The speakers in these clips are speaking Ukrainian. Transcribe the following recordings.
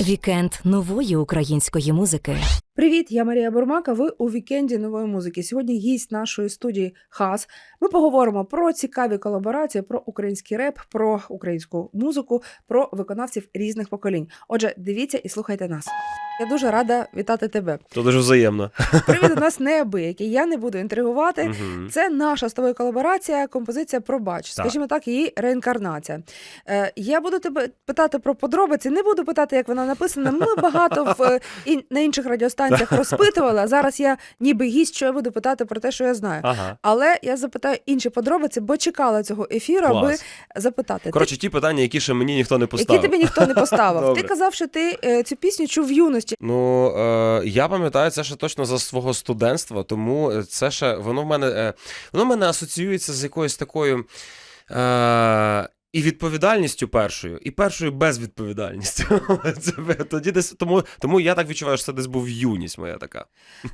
Вікенд нової української музики. Привіт, я Марія Бурмака. Ви у вікенді нової музики. Сьогодні гість нашої студії Хас. Ми поговоримо про цікаві колаборації, про український реп, про українську музику, про виконавців різних поколінь. Отже, дивіться і слухайте нас. Я дуже рада вітати тебе. То дуже взаємно. Привіт у нас неабиякий. Я не буду інтригувати. Мгм. Це наша з тобою колаборація, композиція Пробач, Так. скажімо так, її реінкарнація. Е, я буду тебе питати про подробиці, не буду питати, як вона написана. Ми багато в е, на інших радіостанціях розпитували. А зараз я ніби гість, що я буду питати про те, що я знаю. Ага. Але я запитаю інші подробиці, бо чекала цього ефіру, аби запитати. Коротше, ті питання, які ще мені ніхто не поставив. які тобі ніхто не поставив. Ти казав, що ти е, цю пісню чув в юності. Ну е, я пам'ятаю це ще точно за свого студентства, тому це ще воно в мене е, воно в мене асоціюється з якоюсь такою. Е, і відповідальністю першою, і першою безвідповідальністю. Це тоді десь тому, тому я так відчуваю, що це десь був юність моя така.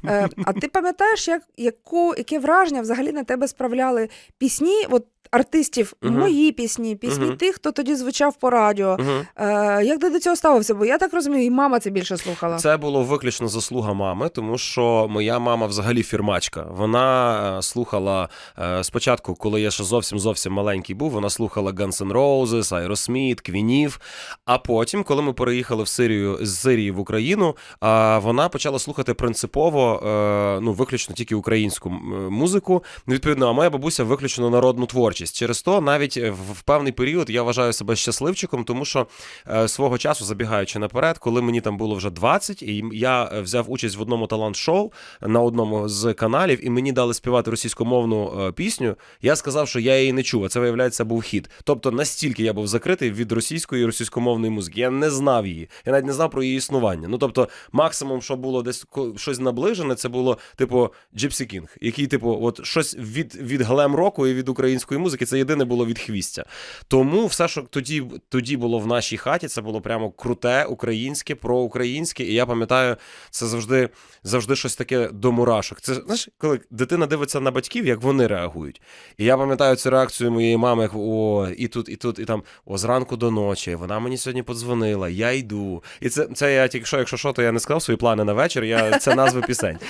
Е, а ти пам'ятаєш, як, яку, яке враження взагалі на тебе справляли пісні от, артистів, Мгм. мої пісні, пісні Мгм. тих, хто тоді звучав по радіо. Угу. Е, як ти до цього ставився? Бо я так розумію, і мама це більше слухала. Це було виключно заслуга мами, тому що моя мама взагалі фірмачка. Вона е, слухала е, спочатку, коли я ще зовсім зовсім маленький був, вона слухала Guns N' Roses, Aerosmith, Квінів. А потім, коли ми переїхали в Сирію з Сирії в Україну, а, вона почала слухати принципово, е, ну виключно тільки українську музику. Ну, Відповідно, а моя бабуся виключно народну творчість. Через то навіть е, в певний період я вважаю себе щасливчиком, тому що е, свого часу, забігаючи наперед, коли мені там було вже 20, і я взяв участь в одному талант-шоу на одному з каналів, і мені дали співати російськомовну пісню. Я сказав, що я її не чув. А це виявляється був хід. Тобто настільки я був закритий від російської і російськомовної музики. Я не знав її. Я навіть не знав про її існування. Ну тобто, максимум, що було десь щось наближене, це було типу Gypsy King, який, типу, от щось від, від глем року і від української музики. Це єдине було від хвістя. Тому все, що тоді, тоді було в нашій хаті, це було прямо круте, українське, проукраїнське. І я пам'ятаю, це завжди, завжди щось таке до мурашок. Це знаєш, коли дитина дивиться на батьків, як вони реагують. І я пам'ятаю цю реакцію моєї мами, як о, і тут, і тут, і там, о, зранку до ночі. Вона мені сьогодні подзвонила, я йду. І це, це я тільки що, якщо що, то я не сказав свої плани на вечір. Я це назви пісень.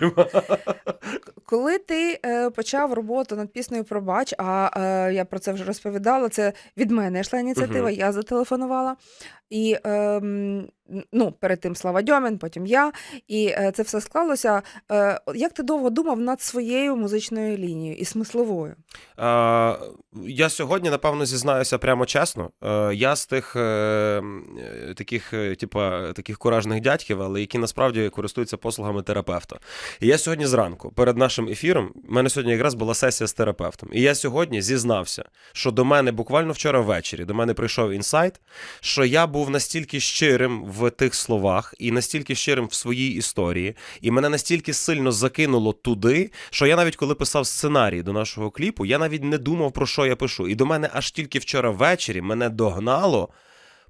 Ну. Коли ти е, почав роботу над піснею Пробач, а е, я про це вже розповідала, це від мене йшла ініціатива, Мгм. я зателефонувала. І ем, ну, перед тим Слава Дьомін, потім я. І е, це все склалося. Е, як ти довго думав над своєю музичною лінією і смисловою? Е, я сьогодні, напевно, зізнаюся прямо чесно. Е, я з тих е, е, таких, типа, таких куражних дядьків, але які насправді користуються послугами терапевта. І я сьогодні зранку, перед нашим ефіром, в мене сьогодні якраз була сесія з терапевтом. І я сьогодні зізнався, що до мене буквально вчора ввечері до мене прийшов інсайт, що я був настільки щирим в тих словах і настільки щирим в своїй історії, і мене настільки сильно закинуло туди, що я навіть коли писав сценарій до нашого кліпу, я навіть не думав про що я пишу. І до мене аж тільки вчора ввечері мене догнало,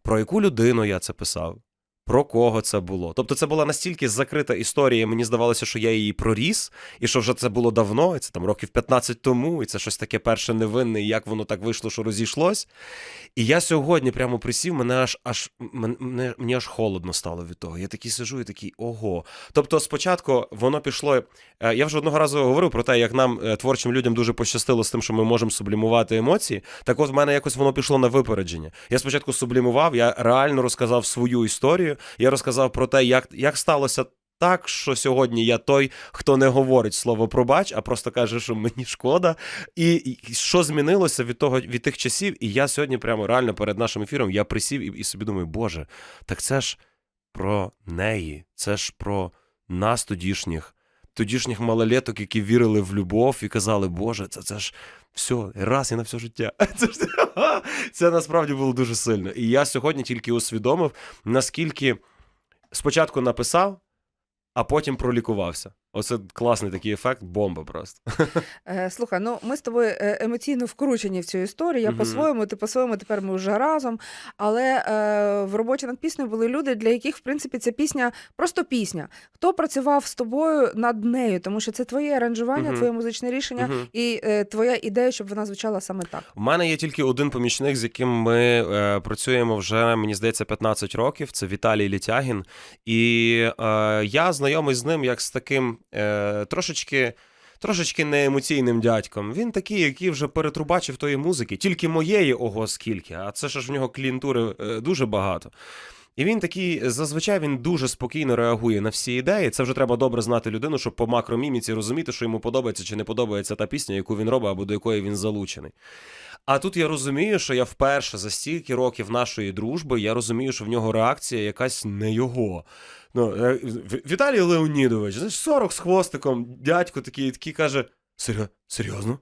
про яку людину я це писав. Про кого це було? Тобто це була настільки закрита історія, мені здавалося, що я її проріс, і що вже це було давно, і це там років 15 тому, і це щось таке перше невинне, і як воно так вийшло, що розійшлось. І я сьогодні прямо присів, мене аж аж мене, мені аж холодно стало від того. Я такий сижу і такий ого. Тобто, спочатку воно пішло. е, Я вже одного разу говорив про те, як нам, е, творчим людям, дуже пощастило з тим, що ми можемо сублімувати емоції. Так от в мене якось воно пішло на випередження. Я спочатку сублімував, я реально розказав свою історію. Я розказав про те, як, як сталося. Так, що сьогодні я той, хто не говорить слово пробач, а просто каже, що мені шкода. І, і що змінилося від того від тих часів? І я сьогодні, прямо реально перед нашим ефіром, я присів і, і собі думаю, Боже, так це ж про неї, це ж про нас тодішніх, тодішніх малолеток, які вірили в любов і казали, Боже, це, це ж все, раз і на все життя. Це, ж, це насправді було дуже сильно. І я сьогодні тільки усвідомив, наскільки спочатку написав, а потім пролікувався. Оце класний такий ефект, бомба просто. Е, слухай, ну ми з тобою е, емоційно вкручені в цю історію. Я Мгм. по-своєму, ти по-своєму, тепер ми вже разом. Але е, в роботі над піснею були люди, для яких, в принципі, ця пісня просто пісня. Хто працював з тобою над нею, тому що це твоє аранжування, Мгм. твоє музичне рішення Мгм. і е, твоя ідея, щоб вона звучала саме так. У мене є тільки один помічник, з яким ми е, працюємо вже, мені здається, 15 років. Це Віталій Літягін. І е, я знайомий з ним як з таким е, трошечки. Трошечки неемоційним дядьком. Він такий, який вже перетрубачив тої музики, тільки моєї ого скільки, а це ж в нього клієнтури е, дуже багато. І він такий, зазвичай він дуже спокійно реагує на всі ідеї. Це вже треба добре знати людину, щоб по макроміміці розуміти, що йому подобається чи не подобається та пісня, яку він робить або до якої він залучений. А тут я розумію, що я вперше за стільки років нашої дружби, я розумію, що в нього реакція якась не його. Ну, е, Віталій Леонідович, знаєш, 40 з хвостиком, дядько такий, такий каже: «Серйо- серйозно?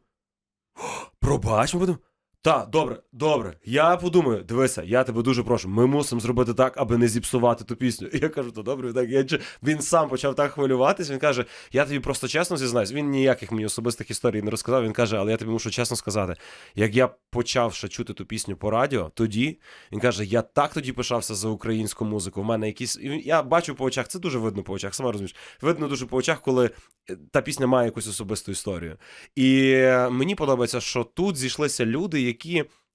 Пробач, ми будемо. Так, добре, добре. Я подумаю, дивися, я тебе дуже прошу. Ми мусимо зробити так, аби не зіпсувати ту пісню. І я кажу, то добре, так. Я... Він сам почав так хвилюватись. Він каже: Я тобі просто чесно зізнаюсь. Він ніяких мені особистих історій не розказав. Він каже, але я тобі мушу чесно сказати, як я почав ще чути ту пісню по радіо, тоді він каже: Я так тоді пишався за українську музику. У мене якісь. Я бачу по очах, це дуже видно по очах, сама розумієш. Видно дуже по очах, коли е, та пісня має якусь особисту історію. І е, мені подобається, що тут зійшлися люди, які.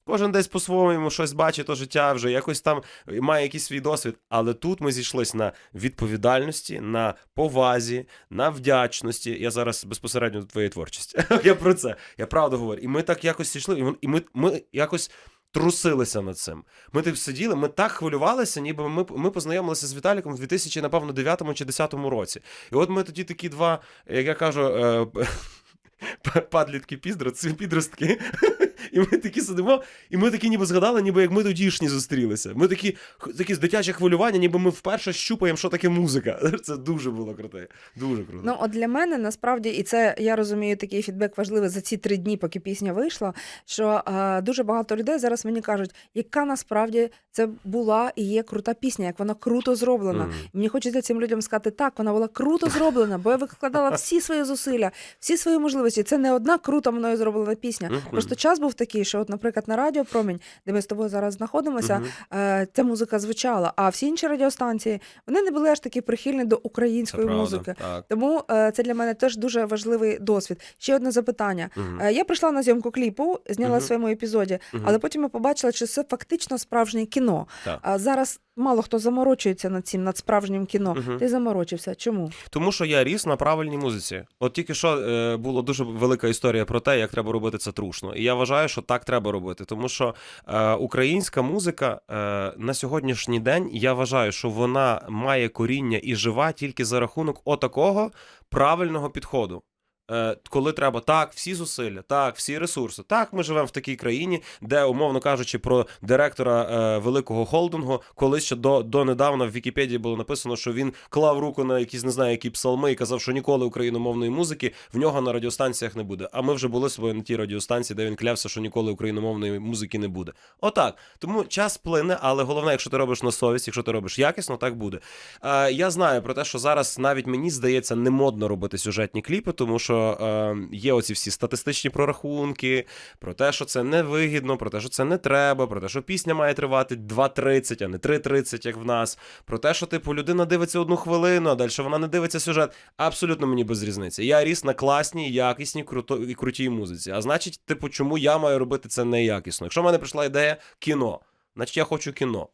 Кожен десь по-своєму щось бачить то життя вже, якось там має якийсь свій досвід. Але тут ми зійшлися на відповідальності, на повазі, на вдячності. Я зараз безпосередньо до твоєї творчості. Я про це. Я правду говорю. І ми так якось зійшли, і ми- ми, якось. Трусилися над цим. Ми так сиділи, ми так хвилювалися, ніби ми, ми познайомилися з Віталіком в 2000, напевно, 9 чи 10 році. І от ми тоді такі два, як я кажу, е, падлітки підростки. І ми такі сидимо, і ми такі ніби згадали, ніби як ми тодішні зустрілися. Ми такі, такі з дитяче хвилювання, ніби ми вперше щупаємо, що таке музика. Це дуже було круте. Дуже круто. Ну, от для мене насправді, і це я розумію, такий фідбек важливий за ці три дні, поки пісня вийшла. Що е, дуже багато людей зараз мені кажуть, яка насправді це була і є крута пісня, як вона круто зроблена. І Мені хочеться цим людям сказати, так, вона була круто зроблена, бо я викладала всі свої зусилля, всі свої можливості. Це не одна круто мною зроблена пісня. Мгм. Просто час був такий, що, от, наприклад, на Радіо Промінь, де ми з тобою зараз знаходимося, е, ця музика звучала. А всі інші радіостанції вони не були аж такі прихильні до Це української правда. музики. Так. Тому е, це для мене теж дуже важливий досвід. Ще одне запитання. Мгм. Е, я прийшла на зйомку кліпу, зняла Мгм. в своєму епізоді, Мгм. але потім я побачила, що це фактично справжнє кіно. Так. А зараз мало хто заморочується над цим, над справжнім кіно. Мгм. Ти заморочився. Чому? Тому що я ріс на правильній музиці. От тільки що е, була дуже велика історія про те, як треба робити це трушно. І я вважаю, що так треба робити. Тому що е, українська музика е, на сьогоднішній день я вважаю, що вона має коріння і жива тільки за рахунок отакого правильного підходу. Е, Коли треба так, всі зусилля, так, всі ресурси. Так, ми живемо в такій країні, де, умовно кажучи, про директора е, великого холдингу, колись ще до, донедавна в Вікіпедії було написано, що він клав руку на якісь не знаю, які псалми і казав, що ніколи україномовної музики в нього на радіостанціях не буде. А ми вже були собою на тій радіостанції, де він клявся, що ніколи україномовної музики не буде. Отак. Тому час плине, але головне, якщо ти робиш на совість, якщо ти робиш якісно, так буде. Е, я знаю про те, що зараз навіть мені здається не модно робити сюжетні кліпи, тому що е, є оці всі статистичні прорахунки про те, що це невигідно, про те, що це не треба, про те, що пісня має тривати 2.30, а не 3.30, як в нас. Про те, що типу людина дивиться одну хвилину, а далі вона не дивиться сюжет. Абсолютно мені без різниці. Я ріс на класній, якісній, круто і крутій музиці. А значить, типу, чому я маю робити це неякісно? Якщо в мене прийшла ідея кіно, значить я хочу кіно.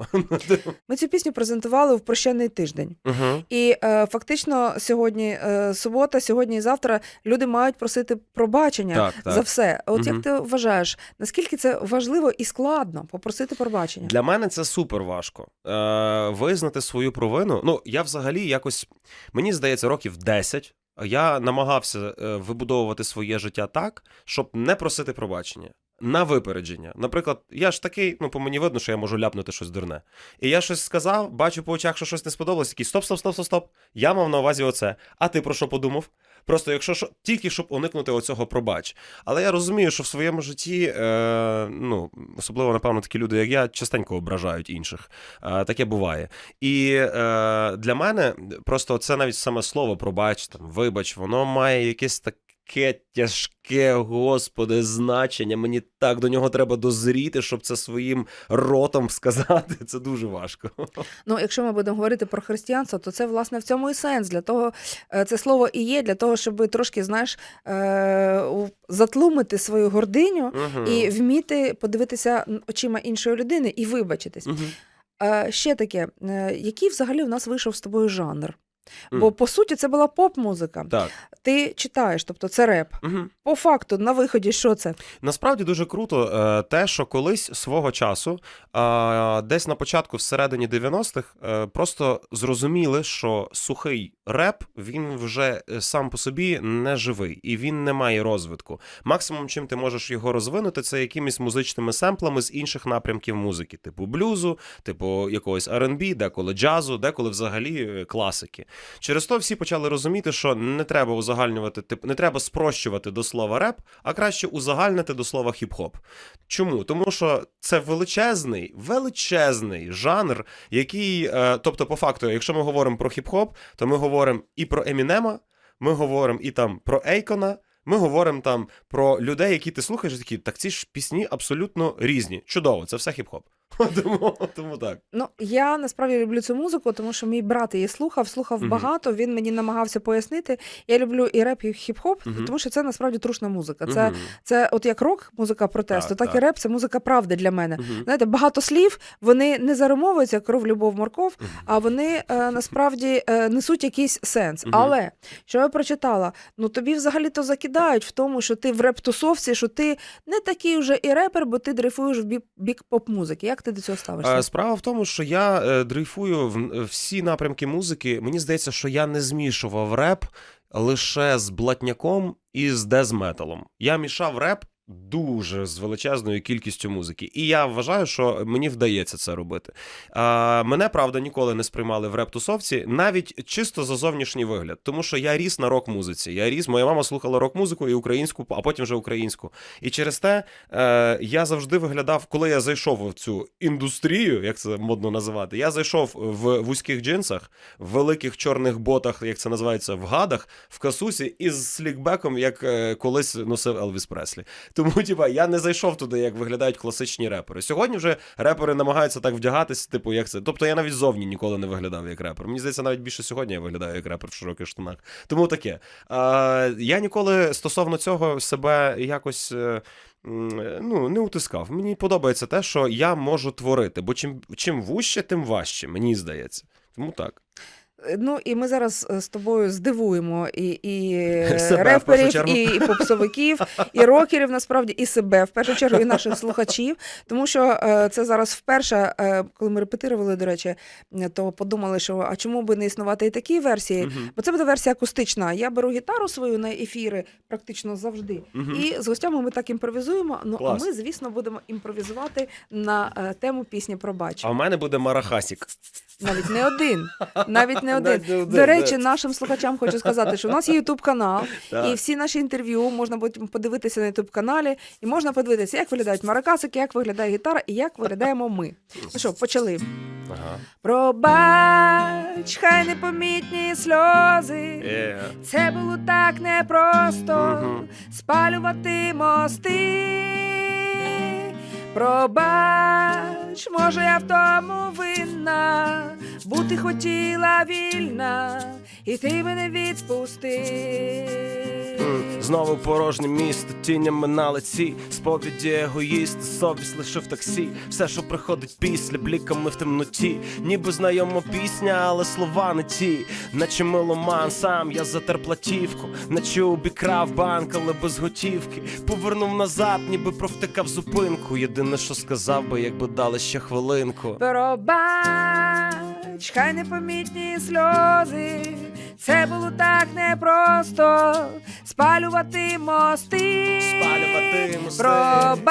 Ми цю пісню презентували в прощальний тиждень. Угу. І е, фактично сьогодні е, субота, сьогодні і завтра люди мають просити пробачення Так, так. за все. От Мгм. як ти вважаєш, наскільки це важливо і складно попросити пробачення? Для мене це супер важко. Е, визнати свою провину. Ну, я взагалі якось, мені здається, років 10 я намагався е, вибудовувати своє життя так, щоб не просити пробачення. На випередження. Наприклад, я ж такий, ну по мені видно, що я можу ляпнути щось дурне. І я щось сказав, бачу по очах, що щось не сподобалось, такий стоп, стоп, стоп, стоп, стоп. Я мав на увазі оце. А ти про що подумав? Просто якщо що, тільки щоб уникнути оцього пробач. Але я розумію, що в своєму житті, е, ну, особливо, напевно, такі люди, як я, частенько ображають інших. Е, таке буває. І е, для мене просто це навіть саме слово пробач, там, вибач, воно має якесь таке тяжке, господи, значення. Мені так до нього треба дозріти, щоб це своїм ротом сказати. Це дуже важко. Ну, якщо ми будемо говорити про християнство, то це власне в цьому і сенс. Для того е, це слово і є для того, щоб трошки знаєш е, затлумити свою гординю Мгм. і вміти подивитися очима іншої людини і вибачитись. Е, ще таке, який взагалі в нас вийшов з тобою жанр? Бо по суті це була поп-музика. Так. Ти читаєш, тобто це реп. Мгм. По факту, на виході, що це? Насправді дуже круто е, те, що колись свого часу, е, десь на початку, всередині 90-х, е, просто зрозуміли, що сухий реп він вже е, сам по собі не живий і він не має розвитку. Максимум, чим ти можеш його розвинути, це якимись музичними семплами з інших напрямків музики, типу блюзу, типу якогось R&B, деколи джазу, деколи взагалі е, класики. Через то всі почали розуміти, що не треба узагальнювати, тип, не треба спрощувати до слова реп, а краще узагальнити до слова хіп-хоп. Чому? Тому що це величезний, величезний жанр, який, е, тобто, по факту, якщо ми говоримо про хіп-хоп, то ми говоримо і про Емінема, ми говоримо і там про Ейкона. Ми говоримо там про людей, які ти слухаєш, і такі, так ці ж пісні абсолютно різні. Чудово, це все хіп-хоп. Тому, тому так. Ну, я насправді люблю цю музику, тому що мій брат її слухав, слухав Мгм. багато. Він мені намагався пояснити. Я люблю і реп, і хіп-хоп, Мгм. тому що це насправді трушна музика. Це, Мгм. це от як рок, музика протесту, Так, так, так. і реп це музика правди для мене. Мгм. Знаєте, багато слів вони не заримовуються кров, любов, морков, а вони е, насправді е, несуть якийсь сенс. Мгм. Але що я прочитала, ну тобі взагалі то закидають в тому, що ти в реп-тусовці, що ти не такий вже і репер, бо ти дрейфуєш в бік, бік поп-музики. Як ти до цього ставишся? Е, Справа в тому, що я е, дрейфую в е, всі напрямки музики. Мені здається, що я не змішував реп лише з блатняком і з дезметалом. Я мішав реп. Дуже з величезною кількістю музики, і я вважаю, що мені вдається це робити. А, мене правда ніколи не сприймали в реп-тусовці, навіть чисто за зовнішній вигляд, тому що я ріс на рок-музиці. Я ріс, моя мама слухала рок-музику і українську, а потім вже українську. І через те е, я завжди виглядав, коли я зайшов в цю індустрію, як це модно називати, я зайшов в вузьких джинсах, в великих чорних ботах, як це називається, в гадах, в касусі і з слікбеком, як е, колись носив Елвіс Преслі. Тому, типа, я не зайшов туди, як виглядають класичні репери. Сьогодні вже репери намагаються так вдягатись, типу, як це. Тобто я навіть зовні ніколи не виглядав як репер. Мені здається, навіть більше сьогодні я виглядаю як репер в широких штанах. Тому таке. А, я ніколи стосовно цього себе якось. е, е, Ну, не утискав. Мені подобається те, що я можу творити, бо чим, чим вужче, тим важче, мені здається. Тому так. Ну і ми зараз е, з тобою здивуємо і, і Себе, реперів, і, і попсовиків, і рокерів, насправді, і себе в першу чергу, і наших слухачів. Тому що е, це зараз вперше, е, коли ми репетирували, до речі, е, то подумали, що а чому би не існувати і такі версії? Мгм. Бо це буде версія акустична. Я беру гітару свою на ефіри практично завжди. Мгм. І з гостями ми так імпровізуємо. Ну Клас. а ми, звісно, будемо імпровізувати на е, тему пісні пробач. А в мене буде Марахасік. Навіть не один. Навіть не один. Навіть не один, До речі, нашим слухачам хочу сказати, що у нас є Ютуб канал, і всі наші інтерв'ю можна подивитися на Ютуб каналі, і можна подивитися, як виглядають маракасики, як виглядає гітара і як виглядаємо ми. Ну що, почали. Ага. Пробач, хай непомітні сльози. Е. Це було так непросто Мгм. спалювати мости. Пробач, може, я в тому винна, бути хотіла вільна, і ти мене відпусти. Знову порожнє місто, тінями на лиці, сповіді егоїста, совість лише в таксі. Все, що приходить після, бліками в темноті, ніби знайома пісня, але слова не ті. Наче миломан, сам я затер платівку, наче обікрав банк, але без готівки. Повернув назад, ніби провтикав зупинку. Єдине, що сказав би, якби дали ще хвилинку. Пробач, хай непомітні сльози. Це було так непросто спалювати мости. Спалювати мости. Пробач,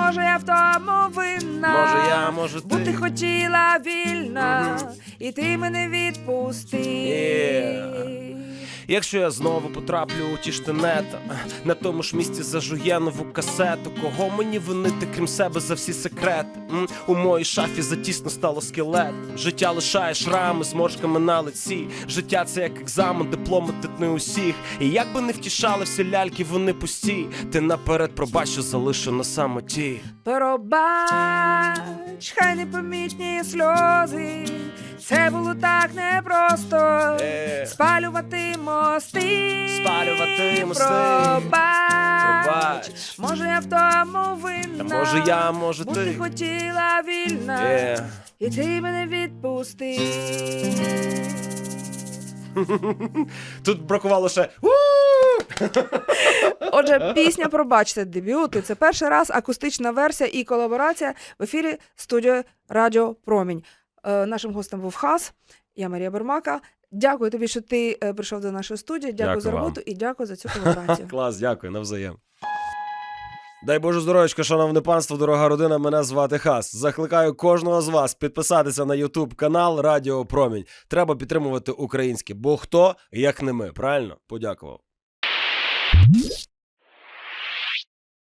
Може, я в тому винна. Може, я, може, ти Бути хотіла вільна, Мгм. і ти мене відпусти. Yeah. Якщо я знову потраплю у ті штанета, на тому ж місці зажує нову касету. Кого мені винити, крім себе за всі секрети? М? У моїй шафі затісно стало скелет. Життя лишає шрами з моршками на лиці. Життя це як екзамен, дипломи тут не усіх. І як би не втішали всі ляльки, вони пусті. Ти наперед пробач, що залишу на самоті. Пробач, хай непомітні сльози. Це було так непросто. Е. Спалювати мости. Спалювати мости. Пробач. Пробач. Може, я в тому винна. Та може я, може Бо ти. хотіла вільна. Е. І ти мене відпусти. Тут бракувало ще. Отже, пісня Пробачте дебют. І Це перший раз акустична версія і колаборація в ефірі студії Радіо Промінь. Е, нашим гостем був Хас. Я Марія Бермака. Дякую тобі, що ти е, прийшов до нашої студії. Дякую, Дякую за вам. роботу і дякую за цю колаборацію. Клас, дякую, навзаєм. Дай Боже здоров'ячка, шановне панство, дорога родина. Мене звати Хас. Закликаю кожного з вас підписатися на YouTube канал Радіо Промінь. Треба підтримувати українське, бо хто як не ми, правильно? Подякував.